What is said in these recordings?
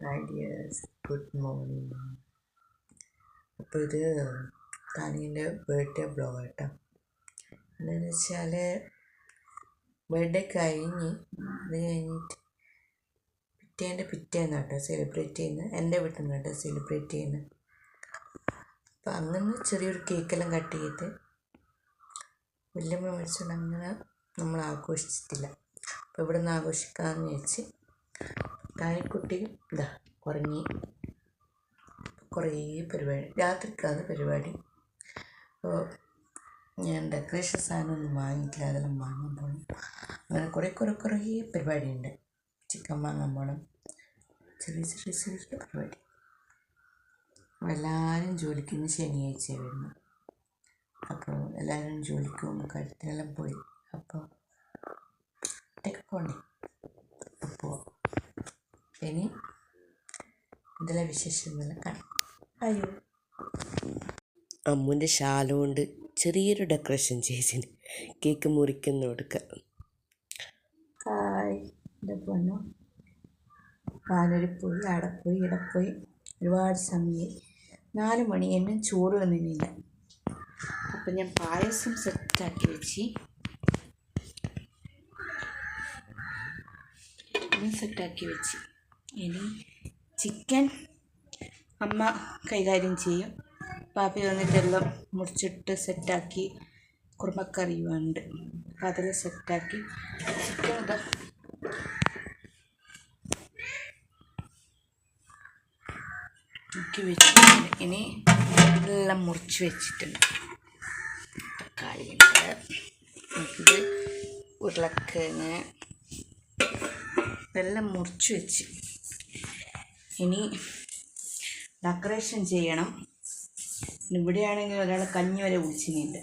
Ideas good morning അപ്പോൾ ഇത് താനീന്റെ birthday blog കേട്ടോ. എന്താണെന്ന് വെച്ചാൽ ബർത്ത്ഡേ കഴിഞ്ഞ് അത് കഴിഞ്ഞിട്ട് പിറ്റേന്റെ പിറ്റേന്ന് കേട്ടോ സെലിബ്രേറ്റ് ചെയ്യുന്നത് എന്റെ വീട്ടിൽ നിന്ന് സെലിബ്രേറ്റ് ചെയ്യുന്നത് അപ്പോൾ അങ്ങനെ ചെറിയൊരു കേക്കെല്ലാം കട്ട് ചെയ്ത് വല്യമ്മ മേടിച്ചുകൊണ്ട് അങ്ങനെ നമ്മൾ ആഘോഷിച്ചിട്ടില്ല അപ്പോൾ ഇവിടെ നിന്ന് ആഘോഷിക്കാമെന്ന് വെച്ച് താഴെക്കുട്ടി ഇതാ ഉറങ്ങി. കുറേ പരിപാടി രാത്രിക്കാണ് പരിപാടി. അപ്പോൾ ഞാൻ ഡെക്കറേഷൻ സാധനമൊന്നും വാങ്ങിയിട്ടില്ല അതെല്ലാം വാങ്ങാൻ പോകണം അങ്ങനെ കുറേ കുറേ കുറേ പരിപാടിയുണ്ട്. ചിക്കൻ വാങ്ങാൻ പോകണം ചെറിയ ചെറിയ ചെറിയ പരിപാടി. എല്ലാവരും ജോലിക്ക് ശനിയാഴ്ച വരുന്നു അപ്പോൾ എല്ലാവരും ജോലിക്ക് പോകുമ്പോൾ കഴുത്തിനെല്ലാം പോയി. അപ്പോൾ ഒറ്റയ്ക്ക് പോകണ്ടേ അപ്പോൾ ഇനി ഇതിലെ വിശേഷങ്ങളെല്ലാം കാണാം. അയ്യോ. അമ്മുന്റെ ഷാല കൊണ്ട് ചെറിയൊരു ഡെക്കറേഷൻ ചെയ്തിന്. കേക്ക് മുറിക്കുന്ന കൊടുക്കുക ഹായ്. എന്റെ പൊന്നു. പാലൊരു പോയി അവിടെ പോയി ഇവിടെ പോയി ഒരുപാട് സമയം. നാല് മണി എന്നെ ചോറ് വന്നില്ല അപ്പം ഞാൻ പായസം സെറ്റാക്കി വെച്ച് സെറ്റാക്കി വെച്ച്. ഇനി ചിക്കൻ അമ്മ കൈകാര്യം ചെയ്യും. പാപ്പി വന്നിട്ടെല്ലാം മുറിച്ചിട്ട് സെറ്റാക്കി കുറുമക്കറിയുമുണ്ട് അപ്പം അതെല്ലാം സെറ്റാക്കി ചിക്കൻ ഇതാ. വെച്ചിട്ടുണ്ട്. ഇനി എല്ലാം മുറിച്ച് വെച്ചിട്ടുണ്ട്. തക്കാളിയുണ്ട് ഇത് ഉരുളക്കിഴങ്ങ് ഇതെല്ലാം മുറിച്ച് വെച്ച്. ഇനി ഡെക്കറേഷൻ ചെയ്യണം. ഇവിടെയാണെങ്കിൽ ഒരാൾ കഞ്ഞി വരെ കുടിച്ചിട്ടുണ്ട്.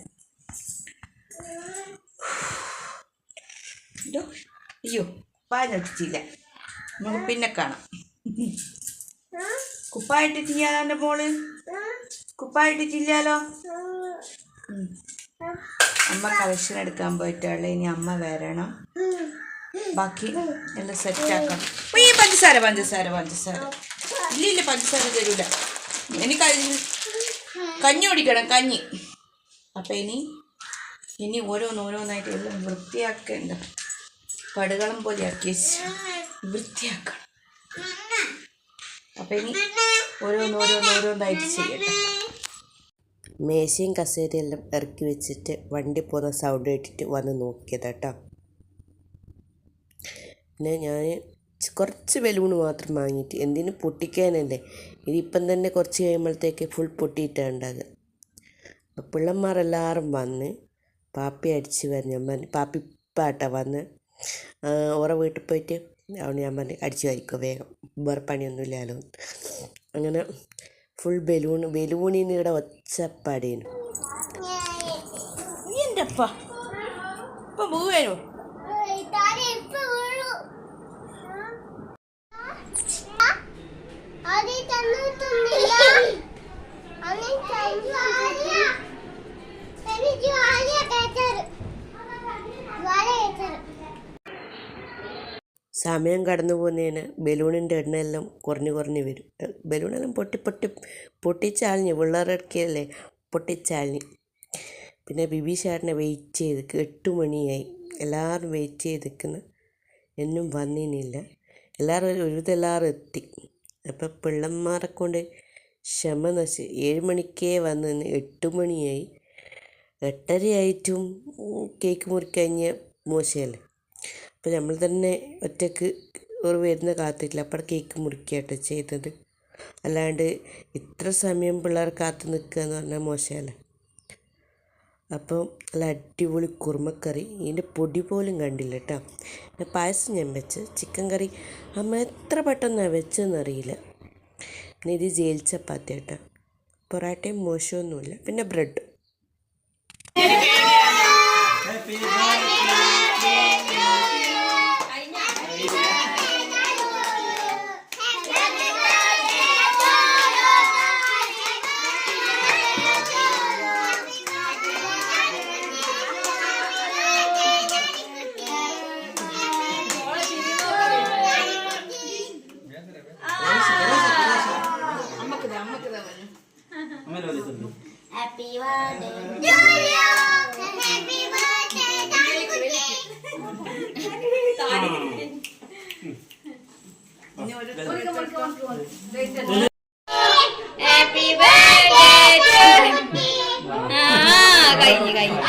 അയ്യോ പാഞ്ഞൊട്ടിച്ചില്ല നമുക്ക് പിന്നെ കാണാം. കുപ്പായിട്ടിട്ടില്ലാലോ എന്റെ മോൾ. കുപ്പായിട്ടിട്ടില്ലാലോ ചെയ്യാലോ അമ്മ കളക്ഷൻ എടുക്കാൻ പോയിട്ടുള്ള ഇനി അമ്മ വരണം. ബാക്കി എല്ലാം സെറ്റാക്കണം ഈ പഞ്ചസാര പഞ്ചസാര പഞ്ചസാര. ഇല്ല ഇല്ല പഞ്ചസാര തരൂല. എനിക്ക് കഞ്ഞി ഓടിക്കണം കഞ്ഞി. അപ്പം ഇനി ഇനി ഓരോന്ന് ഓരോന്നായിട്ട് എല്ലാം വൃത്തിയാക്കേണ്ട. പടുകളം പോലെ ആക്കി വൃത്തിയാക്കണം. അപ്പം ഇനി ഓരോന്ന് ഓരോന്ന് ഓരോന്നായിട്ട് ചെയ്യട്ടെ. മേശയും കസേരയെല്ലാം ഇറക്കി വെച്ചിട്ട് വണ്ടി പോകുന്ന സൗണ്ട് കേട്ടിട്ട് വന്ന് നോക്കിയത് കേട്ടോ പിന്നെ ഞാൻ കുറച്ച് ബലൂണ് മാത്രം വാങ്ങിയിട്ട് എന്തിനു പൊട്ടിക്കാനല്ലേ. ഇതിപ്പം തന്നെ കുറച്ച് കഴിയുമ്പോഴത്തേക്ക് ഫുൾ പൊട്ടിയിട്ടാണ് ഉണ്ടാകുക അപ്പോൾ പിള്ളന്മാരെല്ലാവരും വന്ന് പാപ്പി അടിച്ച് വരും ഞാൻ പറഞ്ഞു പാപ്പി പാട്ട വന്ന്. ഓറെ വീട്ടിൽ പോയിട്ട് അവിടെ ഞാൻ പറഞ്ഞു അടിച്ച് വരിക്കും വേഗം. വേറെ പണിയൊന്നുമില്ലല്ലോ. അങ്ങനെ ഫുൾ ബലൂൺ ബലൂണിൽ നിന്ന് ഇവിടെ ഒച്ചപ്പാടേനു എന്റെ അപ്പ ഇപ്പം പോവേനോ സമയം കടന്നു പോകുന്നതിന് ബലൂണിന്റെ എണ്ണമെല്ലാം കുറഞ്ഞു കുറഞ്ഞു വരും. ബലൂണെല്ലാം പൊട്ടി പൊട്ടി പൊട്ടിച്ചാളിഞ്ഞ് പിള്ളേരൊക്കെയല്ലേ പൊട്ടിച്ചാളിഞ്ഞ്. പിന്നെ ബിബി ചേട്ടനെ വെയിറ്റ് ചെയ്ത് എട്ട് മണിയായി. എല്ലാവരും വെയിറ്റ് ചെയ്ത് നിൽക്കുന്നു എന്നും വന്നിനില്ല. എല്ലാവരും ഒരു- ഒരുവിധം എത്തി. അപ്പം പിള്ളന്മാരെ കൊണ്ട് ക്ഷമ നശി ഏഴ് മണിക്കേ വന്ന് നിന്ന് എട്ട് മണിയായി. എട്ടരയായിട്ടും കേക്ക് മുറിക്കഴിഞ്ഞ മോശമല്ലേ അപ്പം നമ്മൾ തന്നെ ഒറ്റയ്ക്ക് ഒരു വരുന്ന കാത്തിട്ടില്ല അപ്പോൾ കേക്ക് മുറിക്കുകയാട്ടോ ചെയ്തത്. അല്ലാണ്ട് ഇത്ര സമയം പിള്ളേർ കാത്തു നിൽക്കുക എന്ന് പറഞ്ഞാൽ മോശമല്ലേ അപ്പോൾ നല്ല അടിപൊളി കുറുമക്കറി. ഇതിന്റെ പൊടി പോലും കണ്ടില്ല കേട്ടോ പിന്നെ പായസം ഞാൻ വെച്ച് ചിക്കൻ കറി. അമ്മ എത്ര പെട്ടെന്നാണ് വെച്ചതെന്നറിയില്ല പിന്നെ ഇത് ജയിൽ ചപ്പാത്തി കേട്ടോ പൊറാട്ടയും മോശമൊന്നുമില്ല. പിന്നെ bread. Happy birthday Julia happy birthday ആ കഴിഞ്ഞു കഴിഞ്ഞു.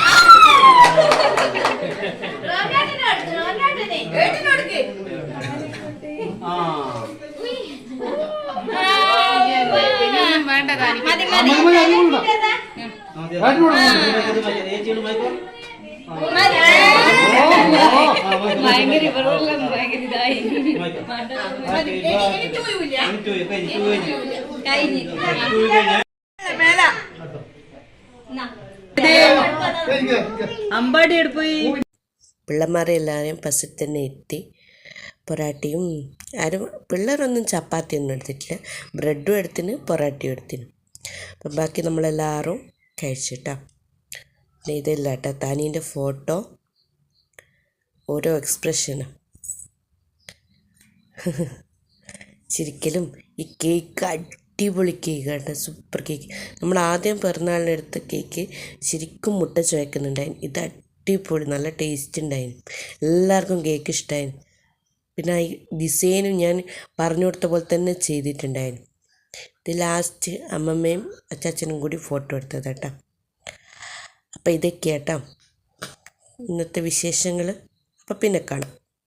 ഭയങ്കര ഇവരെല്ലാം ഭയങ്കര ഇതായി അമ്പാടി എടുപ്പോയി പിള്ളമാരെ എല്ലാരെയും പസിൽ തന്നെ എത്തി പൊറാട്ടയും ആരും പിള്ളേരൊന്നും ചപ്പാത്തിയൊന്നും എടുത്തിട്ടില്ല. ബ്രെഡും എടുത്തിന് പൊറാട്ടയും എടുത്തിന്. അപ്പം ബാക്കി നമ്മളെല്ലാവരും കഴിച്ചിട്ടാ. പിന്നെ ഇതല്ല കേട്ടോ താനീന്റെ ഫോട്ടോ. ഓരോ എക്സ്പ്രഷനും. ശരിക്കലും ഈ കേക്ക് അടിപൊളി കേക്ക് കേട്ടോ സൂപ്പർ കേക്ക്. നമ്മൾ ആദ്യം പിറന്നാളിനെടുത്ത കേക്ക് ശരിക്കും മുട്ട ചുവയ്ക്കുന്നുണ്ടായിരുന്നു ഇത് അടിപൊളി നല്ല ടേസ്റ്റ് ഉണ്ടായിരുന്നു. എല്ലാവർക്കും കേക്ക് ഇഷ്ടമായിരുന്നു പിന്നെ ഈ ഡിസൈനും ഞാൻ പറഞ്ഞു കൊടുത്ത പോലെ തന്നെ ചെയ്തിട്ടുണ്ടായിരുന്നു. ഇത് ലാസ്റ്റ് അമ്മമ്മയും അച്ചാച്ചനും കൂടി ഫോട്ടോ എടുത്തത് കേട്ടോ അപ്പം ഇതൊക്കെ കേട്ടോ ഇന്നത്തെ വിശേഷങ്ങൾ അപ്പം പിന്നെ കാണാം.